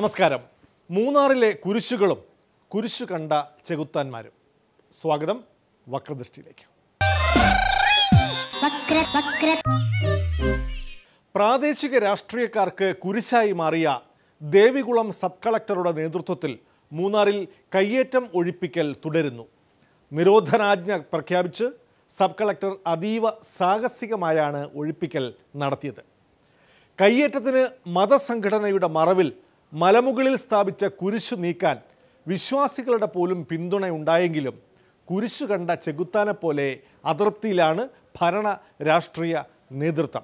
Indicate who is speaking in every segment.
Speaker 1: നമസ്കാരം. മൂന്നാറിലെ കുരിശുകളും കുരിശു കണ്ട ചെകുത്താന്മാരും. സ്വാഗതം വക്രദൃഷ്ടിയിലേക്ക്.
Speaker 2: വക്ര വക്ര
Speaker 1: പ്രാദേശിക രാഷ്ട്രീയക്കാർക്ക് കുരിശായി മാറിയ ദേവികുളം സബ് കളക്ടറുടെ നേതൃത്വത്തിൽ മൂന്നാറിൽ കയ്യേറ്റം ഒഴിപ്പിക്കൽ തുടരുന്നു. നിരോധനാജ്ഞ പ്രഖ്യാപിച്ച് സബ് കളക്ടർ അതീവ സാഹസികമായാണ് ഒഴിപ്പിക്കൽ നടത്തിയത്. കയ്യേറ്റത്തിന് മതസംഘടനയുടെ മറവിൽ മലമുകളിൽ സ്ഥാപിച്ച കുരിശു നീക്കാൻ വിശ്വാസികളുടെ പോലും പിന്തുണയുണ്ടായെങ്കിലും കുരിശു കണ്ട ചെകുത്താനെ പോലെ അതൃപ്തിയിലാണ് ഭരണ രാഷ്ട്രീയ നേതൃത്വം.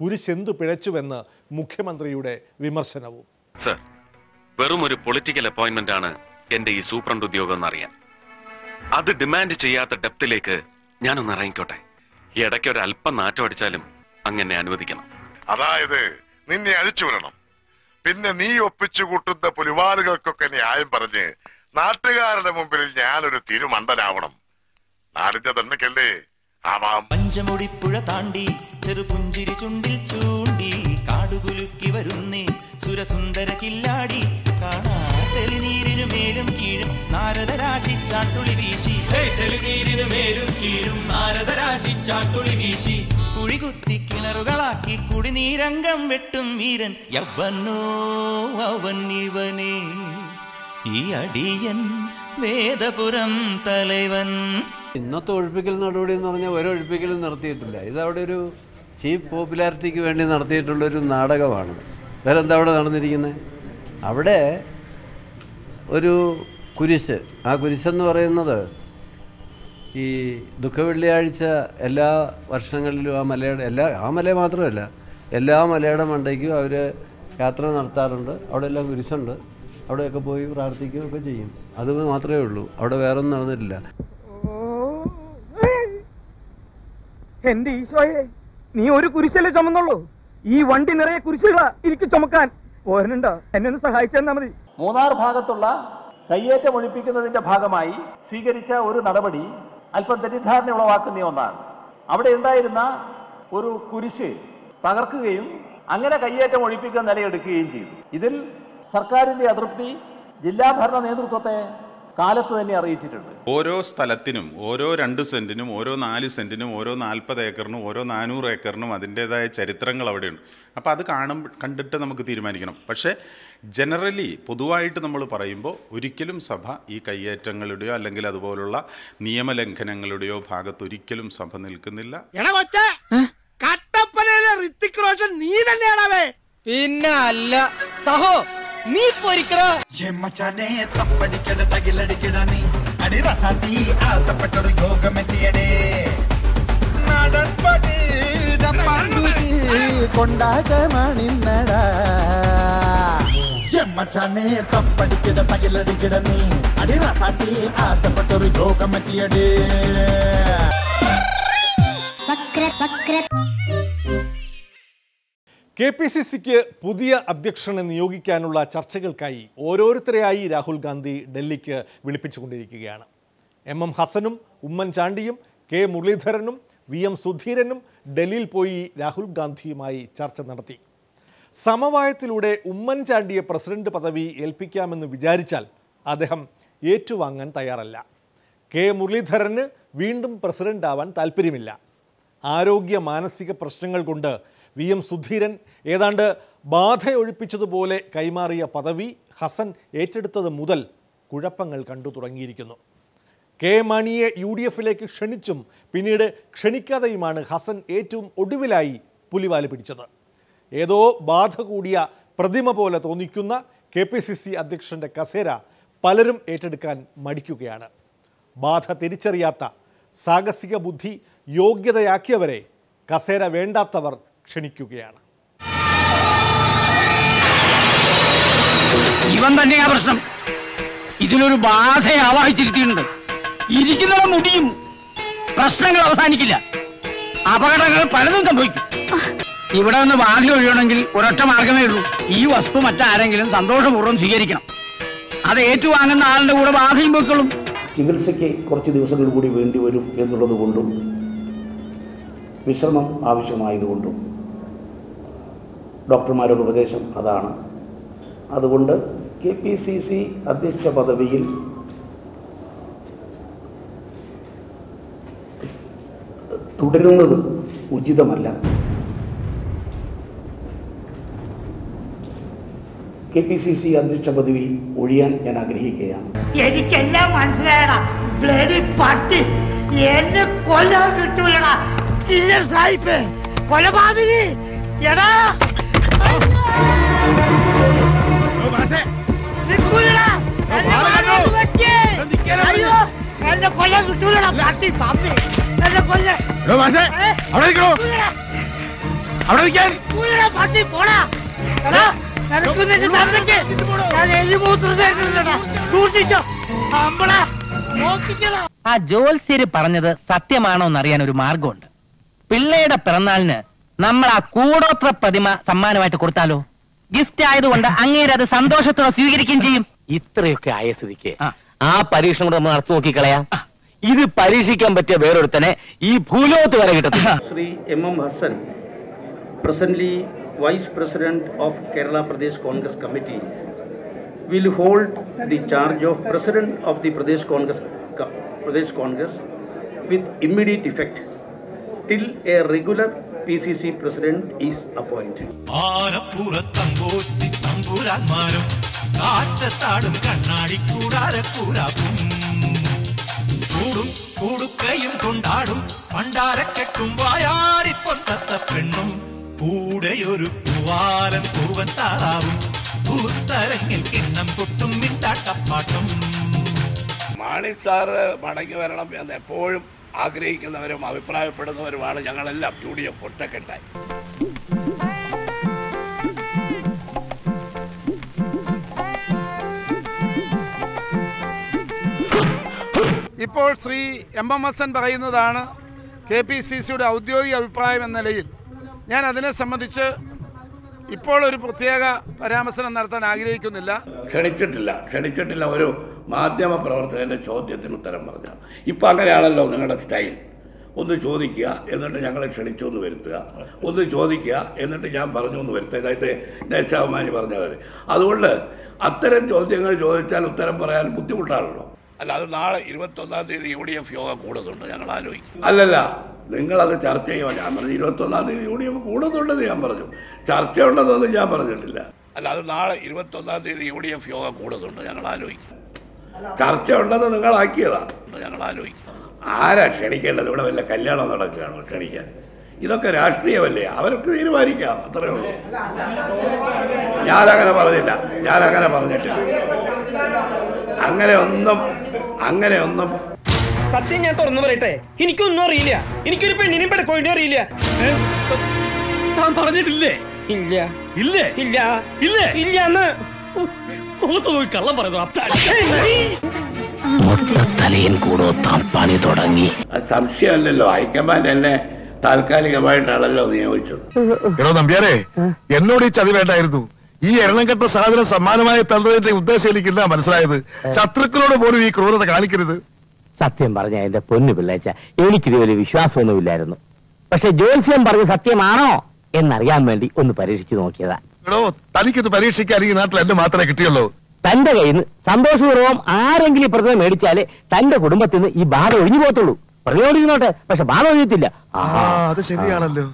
Speaker 1: കുരിശെന്തു പിഴച്ചുവെന്ന് മുഖ്യമന്ത്രിയുടെ വിമർശനവും.
Speaker 3: സർ വെറും ഒരു പൊളിറ്റിക്കൽ അപ്പോയിന്റ്മെന്റ് ആണ് എന്റെ ഈ സൂപ്രണ്ട് ഉദ്യോഗം എന്നറിയാൻ അത് ഡിമാൻഡ് ചെയ്യാത്ത ഡെപ്തിലേക്ക് ഞാനൊന്ന് ഇറങ്ങിക്കോട്ടെ. ഇടയ്ക്ക് ഒരു അല്പം നാറ്റം അടിച്ചാലും അങ്ങനെ അനുവദിക്കണം.
Speaker 4: അതായത് നിന്നെ അഴിച്ചുവിടണം. പിന്നെ നീ ഒപ്പിച്ചു കൂട്ടുന്ന പുലിവാലുകൾക്കൊക്കെ ന്യായം പറഞ്ഞ് നാട്ടുകാരുടെ മുമ്പിൽ ഞാനൊരു തിരുമണ്ടനാവണം നാടിന്റെ തന്നെക്കല്ലേ ആവാം.
Speaker 5: പഞ്ചമുടിപ്പുഴ താണ്ടി ചെറുപുഞ്ചിരി ചുണ്ടിൽ ചൂണ്ടി കാടുകുലുക്കി വരുന്നേ സുരസുന്ദര കില്ലാടി കാണാ തെളിനീരിനു മേലും കീഴും നാരദരാശി ചാട്ടുളി വീശി. തെളിനീരിനു മേലും കീഴും നാരദരാശി ചാട്ടുളി വീശി. കുടിനീരംഗം വെട്ടും വീരൻ യവനോ അവൻ ഇവനേ. ഈ അടിയൻ വേദപുരം തലവൻ.
Speaker 6: ഇന്നത്തെ ഒഴിപ്പിക്കൽ നടപടി എന്ന് പറഞ്ഞാൽ ഒരു ഒഴിപ്പിക്കലും നടത്തിയിട്ടില്ല. ഇതവിടെ ഒരു ചീപ്പ് പോപ്പുലാരിറ്റിക്ക് വേണ്ടി നടത്തിയിട്ടുള്ളൊരു നാടകമാണ്. വേറെ എന്താ അവിടെ നടന്നിരിക്കുന്നത്? അവിടെ ഒരു കുരിശ്. ആ കുരിശെന്ന് പറയുന്നത് ഈ ദുഃഖവെള്ളിയാഴ്ച എല്ലാ വർഷങ്ങളിലും ആ മലയുടെ എല്ലാ ആ മല മാത്രമല്ല എല്ലാ മലയുടെ മണ്ടയ്ക്കും അവർ യാത്ര നടത്താറുണ്ട്. അവിടെ എല്ലാം കുരിശുണ്ട് അവിടെയൊക്കെ പോയി പ്രാർത്ഥിക്കുകയും ഒക്കെ ചെയ്യും. അത് മാത്രമേ ഉള്ളൂ. അവിടെ വേറെ ഒന്നും നടന്നിട്ടില്ല
Speaker 7: എന്റെ ഈശോയെ നീ ഒരു കുരിശല്ലേ ചുമന്നുള്ളൂ? ഈ വണ്ടി നിറയെ കുരിശുകളാ എനിക്ക് ചുമക്കാൻ. പോരനുണ്ടോ എന്നെ ഒന്ന് സഹായിച്ചാൽ മതി.
Speaker 8: മൂന്നാർ ഭാഗത്തുള്ള കയ്യേറ്റം ഒഴിപ്പിക്കുന്നതിന്റെ ഭാഗമായി സ്വീകരിച്ച ഒരു നടപടി അല്പം തെറ്റിദ്ധാരണ ഉളവാക്കുന്ന ഒന്നാണ്. അവിടെ ഉണ്ടായിരുന്ന ഒരു കുരിശ് തകർക്കുകയും അങ്ങനെ കയ്യേറ്റം ഒഴിപ്പിക്കാൻ നിലയെടുക്കുകയും ചെയ്തു. ഇതിൽ സർക്കാരിന്റെ അതൃപ്തി ജില്ലാ ഭരണ നേതൃത്വത്തെ കാലത്ത് തന്നെ അറിയിച്ചിട്ടുണ്ട്.
Speaker 9: ഓരോ സ്ഥലത്തിനും ഓരോ രണ്ട് സെന്റിനും ഓരോ നാല് സെന്റിനും ഓരോ നാൽപ്പത് ഏക്കറിനും ഓരോ നാനൂറ് ഏക്കറിനും അതിന്റെതായ ചരിത്രങ്ങൾ അവിടെയുണ്ട്. അപ്പോൾ അത് കാണും കണ്ടിട്ട് നമുക്ക് തീരുമാനിക്കണം. പക്ഷേ ജനറലി പൊതുവായിട്ട് നമ്മൾ പറയുമ്പോൾ ഒരിക്കലും സഭ ഈ കയ്യേറ്റങ്ങളുടെയോ അല്ലെങ്കിൽ അതുപോലുള്ള നിയമലംഘനങ്ങളുടെയോ ഭാഗത്ത് ഒരിക്കലും സഭ നിൽക്കുന്നില്ല.
Speaker 10: ഋത്തിക് നീ തന്നെയാണവേ പിന്നെ അല്ല. സഹോ നീ പൊരിക്കടാ.
Speaker 5: എമ്മച്ചാനെ തപ്പടിക്കട തകിലടിക്കട നീ. അടിറസാത്തി ആസപ്പെട്ടൊരു യോഗമെത്തിയടേ.
Speaker 11: കൊണ്ടാട്ടമാണിന്നടാ. എമ്മച്ചാനെ തപ്പടിക്കട തകിലടിക്കട നീ. അടിറസാട്ടി ആസപ്പെട്ടൊരു യോഗമെത്തിയടേ.
Speaker 2: വക്ര വക്ര.
Speaker 1: കെ പി സി സിക്ക് പുതിയ അധ്യക്ഷനെ നിയോഗിക്കാനുള്ള ചർച്ചകൾക്കായി ഓരോരുത്തരെയായി രാഹുൽ ഗാന്ധി ഡൽഹിക്ക് വിളിപ്പിച്ചുകൊണ്ടിരിക്കുകയാണ്. എം എം ഹസനും ഉമ്മൻചാണ്ടിയും കെ മുരളീധരനും വി എം സുധീരനും ഡൽഹിയിൽ പോയി രാഹുൽ ഗാന്ധിയുമായി ചർച്ച നടത്തി. സമവായത്തിലൂടെ ഉമ്മൻചാണ്ടിയെ പ്രസിഡന്റ് പദവി ഏൽപ്പിക്കാമെന്ന് വിചാരിച്ചാൽ അദ്ദേഹം ഏറ്റുവാങ്ങാൻ തയ്യാറല്ല. കെ മുരളീധരന് വീണ്ടും പ്രസിഡന്റ് ആവാൻ താല്പര്യമില്ല ആരോഗ്യ മാനസിക പ്രശ്നങ്ങൾ കൊണ്ട് വി എം സുധീരൻ ഏതാണ്ട് ബാധയൊഴിപ്പിച്ചതുപോലെ കൈമാറിയ പദവി ഹസൻ ഏറ്റെടുത്തത് മുതൽ കുഴപ്പങ്ങൾ കണ്ടു തുടങ്ങിയിരിക്കുന്നു. കെ മാണിയെ യു ഡി എഫിലേക്ക് ക്ഷണിച്ചും പിന്നീട് ക്ഷണിക്കാതെയുമാണ് ഹസൻ ഏറ്റവും ഒടുവിലായി പുലിവാൽ പിടിച്ചത്. ഏതോ ബാധ കൂടിയ പ്രതിമ പോലെ തോന്നിക്കുന്ന കെ പി സി സി അധ്യക്ഷന്റെ കസേര പലരും ഏറ്റെടുക്കാൻ മടിക്കുകയാണ്. ബാധ തിരിച്ചറിയാത്ത സാഹസിക ബുദ്ധി യോഗ്യതയാക്കിയവരെ കസേര വേണ്ടാത്തവർ ക്ഷണിക്കുകയാണ്.
Speaker 10: ഇവൻ തന്നെയാ പ്രശ്നം. ഇതിനൊരു ബാധയെ ആവാഹിച്ചിരുത്തിയിട്ടുണ്ട്. ഇരിക്കുന്നവ മുടിയും പ്രശ്നങ്ങൾ അവസാനിക്കില്ല. അപകടങ്ങൾ പലതും സംഭവിക്കും. ഇവിടെ നിന്ന് ബാധ ഒഴിയണമെങ്കിൽ ഒരൊറ്റ മാർഗമേ ഉള്ളൂ. ഈ വസ്തു മറ്റാരെങ്കിലും സന്തോഷപൂർവം സ്വീകരിക്കണം. അത് ഏറ്റുവാങ്ങുന്ന ആളുടെ കൂടെ ബാധയും പൊയ്ക്കൊള്ളും
Speaker 12: ചികിത്സയ്ക്ക് കുറച്ച് ദിവസങ്ങൾ കൂടി വേണ്ടി വരും എന്നുള്ളത് കൊണ്ടും വിശ്രമം ആവശ്യമായതുകൊണ്ടും ഡോക്ടർമാരുടെ ഉപദേശം അതാണ്.
Speaker 13: അതുകൊണ്ട് കെ പി സി സി അധ്യക്ഷ പദവിയിൽ തുടരുന്നത് ഉചിതമല്ല. കെ പി സി സി അധ്യക്ഷ പദവി ഒഴിയാൻ ഞാൻ ആഗ്രഹിക്കുകയാണ്.
Speaker 2: എനിക്കെല്ലാം മനസ്സിലായടാ. പട്ടി. എന്നെ കൊല്ലാൻ കൊലപാതകി. എടാ. എന്നെ
Speaker 14: അവിടെ അവിടെ
Speaker 2: പോടാ ഞാൻ നോക്കിക്കടാ
Speaker 15: ആ ജോത്സ്യര് പറഞ്ഞത് സത്യമാണോ എന്നറിയാൻ ഒരു മാർഗമുണ്ട് പിള്ളയുടെ പിറന്നാളിന് നമ്മൾ ആ കൂടോത്ര പ്രതിമ സമ്മാനമായിട്ട് കൊടുത്താലോ? ഗിഫ്റ്റ് ആയതുകൊണ്ട് അങ്ങേര് അത് സന്തോഷത്തോടെ സ്വീകരിക്കുകയും ചെയ്യും.
Speaker 16: ഇത്രയൊക്കെ ആയസ്ഥിതിക്ക് ആ. പരീക്ഷണം കൂടെ നമ്മൾ നടത്തി നോക്കിക്കളയാ. ഇത് പരീക്ഷിക്കാൻ പറ്റിയ വേറൊരുത്തനെ ഈ ഭൂലോകത്ത് വരെ കിട്ടുന്ന
Speaker 17: Shri M M Hassan presently vice president of Kerala Pradesh Congress committee will hold the charge of president of the Pradesh Congress Pradesh Congress with immediate effect till a regular PCC President is appointed.
Speaker 18: ആനപ്പുറത്തങ്കോത്തി തമ്പുരാന്മാരും കാറ്റത്താടും കണ്ണാടി കൂടാരക്കൂരാക്കും കൂടും കൂടുക്കയും കൊണ്ടാടും പണ്ടാരക്കെട്ടും വായാടി പൊട്ടത്ത പെണ്ണും കൂടെയൊരു പൂവാലൻ പൂവൻ താറാവും പൂത്തരങ്ങിൽ കിണ്ണം കൊട്ടും മിണ്ടാട്ടപ്പാട്ടും
Speaker 19: Mani sir മടങ്ങി വരണം എന്ന് എപ്പോഴും ആഗ്രഹിക്കുന്നവരും അഭിപ്രായപ്പെടുന്നവരുമാണ് ഞങ്ങളെല്ലാം. യു ഡി എഫ് ഒറ്റക്കെട്ടായി.
Speaker 20: ഇപ്പോൾ Shri M M S N പറയുന്നതാണ് കെ പി സി സിയുടെ ഔദ്യോഗിക അഭിപ്രായം എന്ന നിലയിൽ. ഞാൻ അതിനെ സംബന്ധിച്ച് ഇപ്പോൾ ഒരു പ്രത്യേക പരാമർശനം നടത്താൻ ആഗ്രഹിക്കുന്നില്ല.
Speaker 19: ക്ഷണിച്ചിട്ടില്ല. ക്ഷണിച്ചിട്ടില്ല. ഒരു മാധ്യമ പ്രവർത്തകന്റെ ചോദ്യത്തിന് ഉത്തരം പറഞ്ഞു. ഇപ്പം അങ്ങനെയാണല്ലോ നിങ്ങളുടെ സ്റ്റൈൽ. ഒന്ന് ചോദിക്കുക എന്നിട്ട് ഞങ്ങളെ ക്ഷണിച്ചു എന്ന് വരുത്തുക. ഒന്ന് ചോദിക്കുക എന്നിട്ട് ഞാൻ പറഞ്ഞു എന്ന് വരുത്തുക. ഇതായത് ദേശാഭിമാനി പറഞ്ഞവർ അതുകൊണ്ട് അത്തരം ചോദ്യങ്ങൾ ചോദിച്ചാൽ ഉത്തരം പറയാൻ ബുദ്ധിമുട്ടാണല്ലോ. അല്ല അത് നാളെ ഇരുപത്തൊന്നാം തീയതി യു ഡി എഫ് യോഗ കൂടുന്നുണ്ട് ഞങ്ങൾ ആലോചിക്കും. അല്ലല്ല നിങ്ങളത് ചർച്ച ചെയ്യുമോ ഞാൻ പറഞ്ഞു ഇരുപത്തൊന്നാം തീയതി യു ഡി എഫ് കൂടുന്നുണ്ടെന്ന് ഞാൻ പറഞ്ഞു. ചർച്ച ഉള്ളതെന്ന് ഞാൻ പറഞ്ഞിട്ടില്ല. അല്ല അത് നാളെ ഇരുപത്തൊന്നാം തീയതി യു ഡി എഫ് യോഗ കൂടുന്നുണ്ട് ഞങ്ങൾ ആലോചിക്കും. ചർച്ച ഉണ്ടെന്ന് നിങ്ങളാക്കിയതാ. ഞങ്ങൾ ആലോചിക്കും ആരാ ക്ഷണിക്കേണ്ടത്? ഇവിടെ വല്ല കല്യാണം നടക്കുകയാണോ ക്ഷണിക്കാൻ? ഇതൊക്കെ രാഷ്ട്രീയമല്ലേ? അവർക്ക് തീരുമാനിക്കാം. അത്രേ ഉള്ളൂ. ഞാനങ്ങനെ പറഞ്ഞില്ല. ഞാനങ്ങനെ പറഞ്ഞിട്ടില്ല. അങ്ങനെ ഒന്നും അങ്ങനെ ഒന്നും
Speaker 8: സത്യം ഞാൻ തുറന്നു പറയട്ടെ? എനിക്കൊന്നും അറിയില്ല. എനിക്കൊരു പെണ്ണിനെയും പെടക്കോഴിനും അറിയില്ല. താൻ പറഞ്ഞിട്ടില്ലേ? ഇല്ല. ഇല്ലേ? ഇല്ല. ഇല്ല? ഇല്ല എന്ന് മുഖത്ത് നോക്കി കള്ളം പറയുന്നു.
Speaker 16: കൂടോ തുടങ്ങി.
Speaker 19: സംശയമല്ലല്ലോ. ഹൈക്കമാൻഡ് എന്നെ താൽക്കാലികമായിട്ടാണല്ലോ നിയോഗിച്ചത്.
Speaker 14: എടോ നമ്പ്യാരെ എന്നോട് ഈ ചതി വേണ്ടായിരുന്നു. ഈ എണ്ണംകെട്ട സാധനം സമ്മാനമായി തന്നതിന്റെ ഉദ്ദേശം എനിക്കില്ല മനസ്സിലായത്? ശത്രുക്കളോട് പോലും ഈ ക്രൂരത കാണിക്കരുത്.
Speaker 16: സത്യം പറഞ്ഞ എന്റെ പൊന്നു പിള്ളേച്ച എനിക്കിത് വലിയ വിശ്വാസമൊന്നുമില്ലായിരുന്നു. പക്ഷെ ജ്യോത്സ്യം പറഞ്ഞ സത്യമാണോ എന്നറിയാൻ വേണ്ടി ഒന്ന് പരീക്ഷിച്ചു നോക്കിയതാ.
Speaker 14: എടോ തനിക്കിത് പരീക്ഷിക്കാൻ ഈ നാട്ടിൽ എന്നെ മാത്രമേ കിട്ടിയുള്ളൂ.
Speaker 16: തന്റെ കയ്യിൽ നിന്ന് സന്തോഷപൂർവം ആരെങ്കിലും ഈ പ്രതിമ മേടിച്ചാലേ തന്റെ കുടുംബത്തിൽ നിന്ന് ഈ ബാധ ഒഴിഞ്ഞു പോകത്തുള്ളൂ. പ്രതിയോടിക്കുന്നോട്ടെ പക്ഷെ ബാധ ഒഴിയത്തില്ല
Speaker 14: ആ അത് ശരിയാണല്ലോ.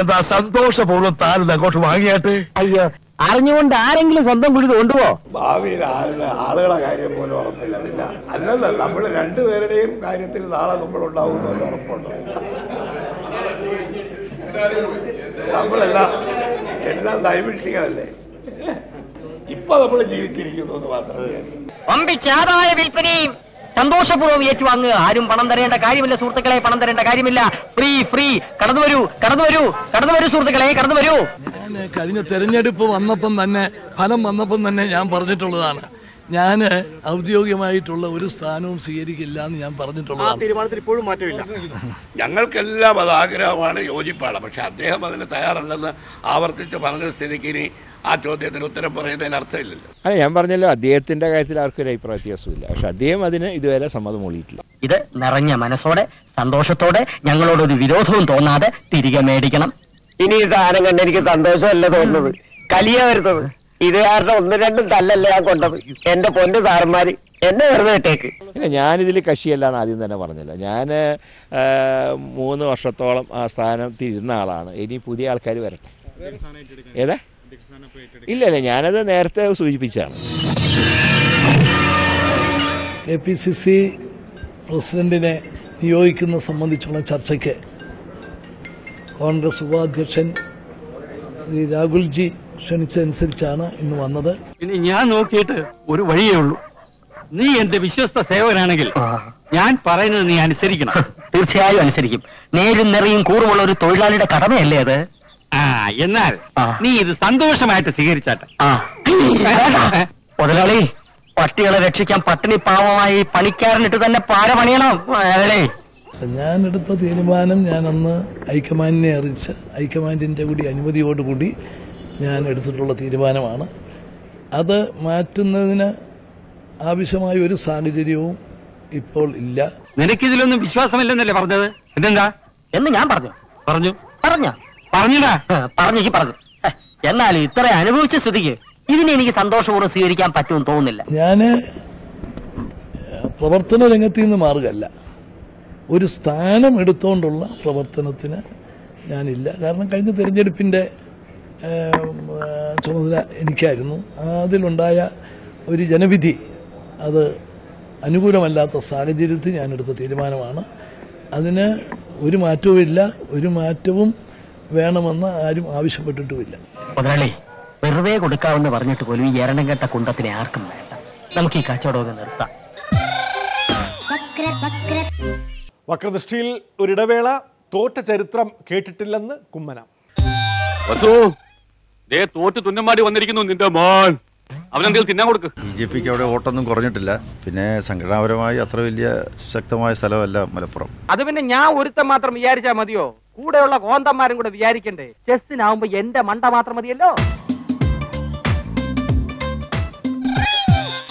Speaker 14: എന്താ സന്തോഷപൂർവം താനിത് അങ്ങോട്ട് വാങ്ങിയാട്ടെ?
Speaker 16: അയ്യോ അറിഞ്ഞുകൊണ്ട് ആരെങ്കിലും സ്വന്തം കുഴി കൊണ്ടുപോ
Speaker 19: ഭാവിയിൽ ആരുടെ ആളുകളെ കാര്യം പോലും ഉറപ്പില്ല. പിന്നെ അല്ലല്ല നമ്മൾ രണ്ടുപേരുടെയും കാര്യത്തിൽ നാളെ നമ്മൾ ഉണ്ടാവുന്ന ഉറപ്പുണ്ട്. നമ്മളെല്ലാം എല്ലാം നൈമിഷികമല്ലേ? ഇപ്പൊ നമ്മൾ ജീവിച്ചിരിക്കുന്നു എന്ന് മാത്രമേ
Speaker 15: വമ്പിച്ചാതായ വിൽപ്പനയും സന്തോഷപൂർവം ഏറ്റുവാങ്ങുക. ആരും പണം തരേണ്ട കാര്യമില്ല സുഹൃത്തുക്കളെ. പണം തരേണ്ട കാര്യമില്ല. Free free. കടന്നു വരൂ കടന്നു വരൂ കടന്നു വരൂ സുഹൃത്തുക്കളെ. കടന്നു വരൂ.
Speaker 21: ഞാൻ കഴിഞ്ഞ തെരഞ്ഞെടുപ്പ് വന്നപ്പം തന്നെ ഫലം വന്നപ്പം തന്നെ ഞാൻ പറഞ്ഞിട്ടുള്ളതാണ്. ഞാൻ ഔദ്യോഗികമായിട്ടുള്ള ഒരു സ്ഥാനവും സ്വീകരിക്കില്ല എന്ന് ഞാൻ പറഞ്ഞിട്ടുള്ളതാണ്
Speaker 19: തീരുമാനത്തിൽ ഇപ്പോഴും മാറ്റമില്ല. ഞങ്ങൾക്കെല്ലാം അത് ആഗ്രഹമാണ് യോജിപ്പാണ് പക്ഷെ അദ്ദേഹം അതിന് തയ്യാറല്ലെന്ന് ആവർത്തിച്ച് പറഞ്ഞ സ്ഥിതിക്ക് ഇനി ആ ചോദ്യത്തിന് ഉത്തരം പറയുന്നതിന് അർത്ഥമില്ലല്ലോ.
Speaker 22: അല്ല ഞാൻ പറഞ്ഞല്ലോ അദ്ദേഹത്തിന്റെ കാര്യത്തിൽ ആർക്കൊരു അഭിപ്രായ വ്യത്യാസമില്ല പക്ഷെ അദ്ദേഹം അതിന് ഇതുവരെ സമ്മതം മൂളിയിട്ടില്ല.
Speaker 15: ഇത് നിറഞ്ഞ മനസ്സോടെ സന്തോഷത്തോടെ ഞങ്ങളോടൊരു വിരോധവും തോന്നാതെ തിരികെ മേടിക്കണം.
Speaker 16: ഇനി ഈ സാധനം കണ്ട് എനിക്ക് സന്തോഷമല്ല തോന്നുന്നത്? കലിയ വരുന്നത്.
Speaker 10: ഇത് കാരണം ഒന്ന് രണ്ടും തല്ലല്ലേ ഞാൻ കൊണ്ടത്? എന്റെ പൊന്ന് സാറന്മാര് എന്നെ വെറുതെ ഇട്ടേക്ക്.
Speaker 22: ഇല്ല ഞാനിതിൽ കക്ഷിയല്ലാന്ന് ആദ്യം തന്നെ പറഞ്ഞല്ലോ. ഞാൻ മൂന്ന് വർഷത്തോളം ആ സ്ഥാനത്ത് ഇരുന്ന ആളാണ്. ഇനി പുതിയ ആൾക്കാർ വരട്ടെ. ഏതാ? ഇല്ല ഇല്ല ഞാനത് നേരത്തെ സൂചിപ്പിച്ചാണ്
Speaker 21: എ പി സി സി പ്രസിഡന്റിനെ നിയോഗിക്കുന്നത് സംബന്ധിച്ചുള്ള ചർച്ചയ്ക്ക് കോൺഗ്രസ് ഉപാധ്യക്ഷൻ ശ്രീ രാഹുൽജി ക്ഷണിച്ചതനുസരിച്ചാണ് ഇന്ന് വന്നത്.
Speaker 10: ഇനി ഞാൻ നോക്കിയിട്ട് ഒരു വഴിയേ ഉള്ളൂ. നീ എന്റെ വിശ്വസ്ത സേവകനാണെങ്കിൽ ഞാൻ പറയുന്നത് നീ അനുസരിക്കണം.
Speaker 16: തീർച്ചയായും അനുസരിക്കും. നേരും നിറയും കൂറുമുള്ള ഒരു തൊഴിലാളിയുടെ കടമയല്ലേ അത്?
Speaker 10: ആ എന്നാൽ നീ ഇത് സന്തോഷമായിട്ട് സ്വീകരിച്ചാട്ടെ.
Speaker 16: മുതലാളി പട്ടികളെ രക്ഷിക്കാൻ പട്ടിണി പാവമായി പണിക്കാരനിട്ട് തന്നെ പാര പണിയണം
Speaker 21: ഞാൻ എടുത്ത തീരുമാനം ഞാൻ അന്ന് ഹൈക്കമാൻഡിനെ അറിയിച്ച് ഹൈക്കമാൻഡിന്റെ കൂടി അനുമതിയോടുകൂടി ഞാൻ എടുത്തിട്ടുള്ള തീരുമാനമാണ്. അത് മാറ്റുന്നതിന് ആവശ്യമായ ഒരു സാഹചര്യവും ഇപ്പോൾ ഇല്ല.
Speaker 10: നിനക്കിതിലൊന്നും വിശ്വാസമില്ലെന്നല്ലേ പറഞ്ഞത്? എന്തെന്താ
Speaker 16: എന്ന് ഞാൻ പറഞ്ഞു.
Speaker 10: പറഞ്ഞു?
Speaker 16: പറഞ്ഞ?
Speaker 10: പറഞ്ഞടാ.
Speaker 16: പറഞ്ഞു പറഞ്ഞു. എന്നാൽ ഇത്ര അനുഭവിച്ച സ്ഥിതിക്ക് ഇതിനെ എനിക്ക് സന്തോഷപൂർവം സ്വീകരിക്കാൻ പറ്റുമെന്ന് തോന്നുന്നില്ല.
Speaker 21: ഞാൻ പ്രവർത്തന രംഗത്ത് നിന്ന് മാറുകയല്ല. ഒരു സ്ഥാനം എടുത്തുകൊണ്ടുള്ള പ്രവർത്തനത്തിന് ഞാനില്ല. കാരണം കഴിഞ്ഞ തിരഞ്ഞെടുപ്പിന്റെ ചുമതല എനിക്കായിരുന്നു. അതിലുണ്ടായ ഒരു ജനവിധി അത് അനുകൂലമല്ലാത്ത സാഹചര്യത്തിൽ ഞാൻ എടുത്ത തീരുമാനമാണ്. അതിന് ഒരു മാറ്റവുമില്ല ഒരു മാറ്റവും വേണമെന്ന് ആരും ആവശ്യപ്പെട്ടിട്ടുമില്ല.
Speaker 16: മുതലാളി വെറുതെ കൊടുക്കാമെന്ന് പറഞ്ഞിട്ട് പോലും ഈ എരണം കെട്ട കുണ്ടത്തിനെ ആർക്കും വേണ്ട. നമുക്ക് ഈ കച്ചവടമൊക്കെ നിർത്താം.
Speaker 2: വക്ര വക്ര
Speaker 1: വക്രദൃഷ്ടിയിൽ ഒരിടവേള തോറ്റ ചരിത്രം കേട്ടിട്ടില്ലെന്ന് കുമ്മനം.
Speaker 10: ദേ തോറ്റ് തുന്നമാടി വന്നിരിക്കുന്നു നിന്റെ മോൻ. അവനെന്തെങ്കിലും തിന്നാൻ കൊടുക്ക്.
Speaker 23: ബി ജെ പിക്ക് അവിടെ വോട്ടൊന്നും കുറഞ്ഞിട്ടില്ല. പിന്നെ സംഘടനാപരമായി അത്ര വലിയ ശക്തമായ സ്ഥലമല്ല മലപ്പുറം.
Speaker 10: അത് പിന്നെ ഞാൻ ഒരുത്തൻ മാത്രം വിചാരിച്ചാ മതിയോ? കൂടെയുള്ള കോന്തന്മാരും കൂടെ വിചാരിക്കണ്ടേ? ചെസ്സിനാവുമ്പോ എന്റെ മണ്ട മാത്രം മതിയല്ലോ?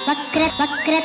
Speaker 2: വക്ര വക്ര